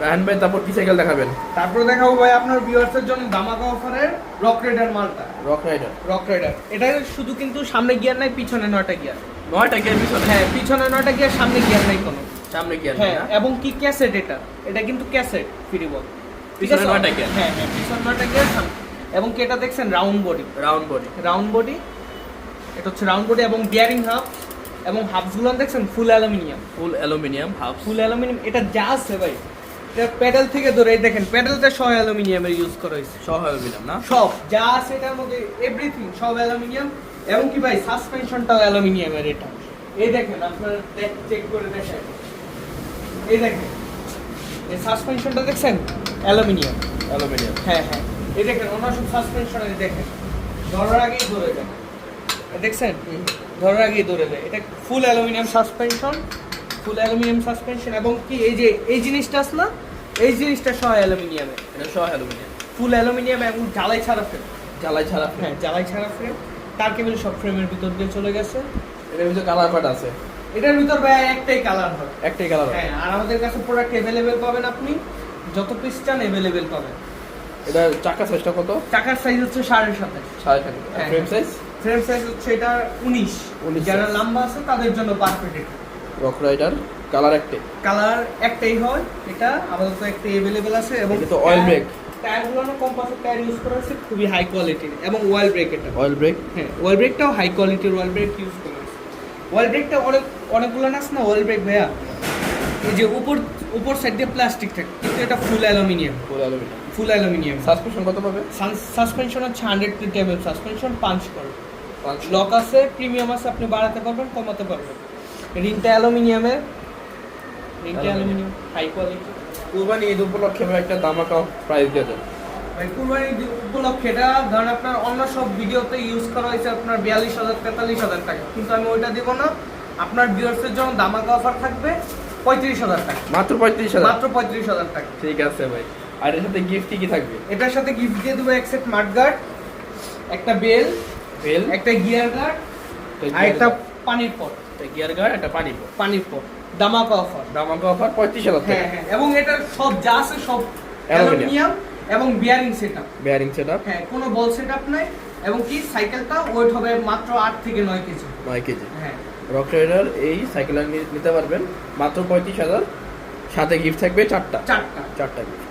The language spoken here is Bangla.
রায়হান ভাই তারপর কি সাইকেল দেখাবেন? তারপরে দেখাবো ভাই আপনার ভিউয়ার্সের জন্য দামাকা অফারের রক রাইডার মালটা। রক রাইডার রক রাইডার এটা শুধু কিন্তু সামনে গিয়ার নাই পিছনে নয়টা গিয়ার নয়টা গিয়ার পিছনে? হ্যাঁ পিছনে নয়টা গিয়ার সামনে গিয়ার নাই কোনো। সামনে গিয়ার হ্যাঁ এবং কি ক্যাসেট এটা? এটা কিন্তু ক্যাসেট ফ্রি বল পিছনে নয়টা gear? হ্যাঁ হ্যাঁ পিছনে নয়টা গিয়ার সামনে। এবং কি এটা দেখছেন? Round body round body round body এটা হচ্ছে রাউন্ড বডি এবং বিয়ারিং হাফ এবং হাফসগুলো দেখছেন? Full aluminium full aluminium half full aluminium এটা যা আছে ভাই। এটা প্যাডেল থেকে ধরে এই দেখেন প্যাডেলটা সব অ্যালুমিনিয়ামের ইউজ করা হয়েছে। সহ অ্যালুমিনিয়াম না? সব যা আছে এটার মধ্যে এভরিথিং সব অ্যালুমিনিয়াম এবং কি ভাই সাসপেনশনটাও অ্যালুমিনিয়ামের এটা। এই দেখেন আপনারা চেক করে দেখেন এই দেখেন এই সাসপেনশনটা দেখছেন? অ্যালুমিনিয়াম। অ্যালুমিনিয়াম। হ্যাঁ হ্যাঁ। এই দেখেন ওনার সব সাসপেনশন দেখেন। ধরার আগেই ধরে যায় দেখছেন? ধরার আগেই ধরে যায় এটা full aluminium suspension full aluminium suspension এবং কি এই যে এই জিনিসটা না এই জিনিসটা সহ অ্যালুমিনিয়ামে। এটা সহ অ্যালুমিনিয়াম। ফুল অ্যালুমিনিয়াম এবং জ্বালাই ছাড়া ফ্রেম। জ্বালাই ছাড়া হ্যাঁ জ্বালাই ছাড়া ফ্রেম। তার কেবল সব ফ্রেমের ভিতর দিয়ে চলে গেছে। এটার ভিতর কালার কটা আছে। এটার ভিতর ভাই একটাই কালার হয় একটাই কালার হ্যাঁ আর আমাদের কাছে প্রোডাক্ট অ্যাভেলেবেল পাবেন আপনি। যত পিস চান অ্যাভেলেবেল পাবেন। এটা চাকা সাইজটা কত? চাকার সাইজ হচ্ছে সাড়ে সাতাশ। সাড়ে সাত হ্যাঁ। ফ্রেম সাইজ ফ্রেম সাইজ হচ্ছে এটা উনিশ। 19 যারা লম্বা আছে তাদের জন্য পারফেক্ট রক রাইডার কালার একটাই। কালার একটাই হয় এটা আপাতত একটা অ্যাভেলেবেল আছে এবং এটা তো oil brake। টায়ারগুলো কম্পাসের টায়ার ইউজ করা হয়েছে খুবই হাই কোয়ালিটির এবং ওয়েল ব্রেক এটা। অয়েল ব্রেক হ্যাঁ ওয়েল ব্রেকটাও হাই কোয়ালিটির ওয়েল ব্রেক ইউজ করা হয়েছে ওয়েল ব্রেকটা অনেক অনেকগুলো নাস না ওয়েল ব্রেক ভাইয়া? এই যে উপর উপর সাইড দিয়ে প্লাস্টিক থাকে কিন্তু এটা full aluminium full aluminium full aluminium suspension কত পাবে? সাসপেনশন হচ্ছে হান্ড্রেড এম সাসপেনশন পাঞ্চ করে। পাঁচ। লক আছে প্রিমিয়াম আছে আপনি বাড়াতে পারবেন কমাতে পারবেন। রিংটা অ্যালুমিনিয়ামের রিংটা aluminium high quality Qurbani Eid উপলক্ষে ভাই একটা দামাকা প্রাইস দিয়ে দেন। ভাই কুরবানি উপলক্ষে এটা ধরেন আপনার অন্য সব ভিডিওতে ইউজ করা হয়েছে আপনার বিয়াল্লিশ হাজার তেতাল্লিশ হাজার টাকা। কিন্তু আমি ওইটা দিব না। আপনার ভিউয়ার্সের জন্য দামাকা অফার থাকবে পঁয়ত্রিশ হাজার টাকা। মাত্র পঁয়ত্রিশ হাজার? মাত্র পঁয়ত্রিশ হাজার টাকা। ঠিক আছে ভাই। আর এর সাথে গিফট কি কি থাকবে? এটার সাথে গিফট দিয়ে দেবো এক সেট মাঠগার্ড একটা বেল বেল একটা গিয়ার গার্ড আর একটা পানির পট গিয়ার গার্ড একটা পানি পট পানির পট দামাকা অফার দামাকা অফার পঁয়ত্রিশ হাজার হ্যাঁ হ্যাঁ এবং এটার সব যা আছে সব অ্যালুমিনিয়াম। এবং bearing setup bearing set up হ্যাঁ কোনো বল সেটআপ নাই এবং কি সাইকেলটা ওয়েট হবে মাত্র আট থেকে নয় কেজি। নয় কেজি। হ্যাঁ। রক রাইডার এই সাইকেল নিতে পারবেন। মাত্র পঁয়ত্রিশ হাজার সাথে গিফট থাকবে চারটা। চারটা। চারটা গিফট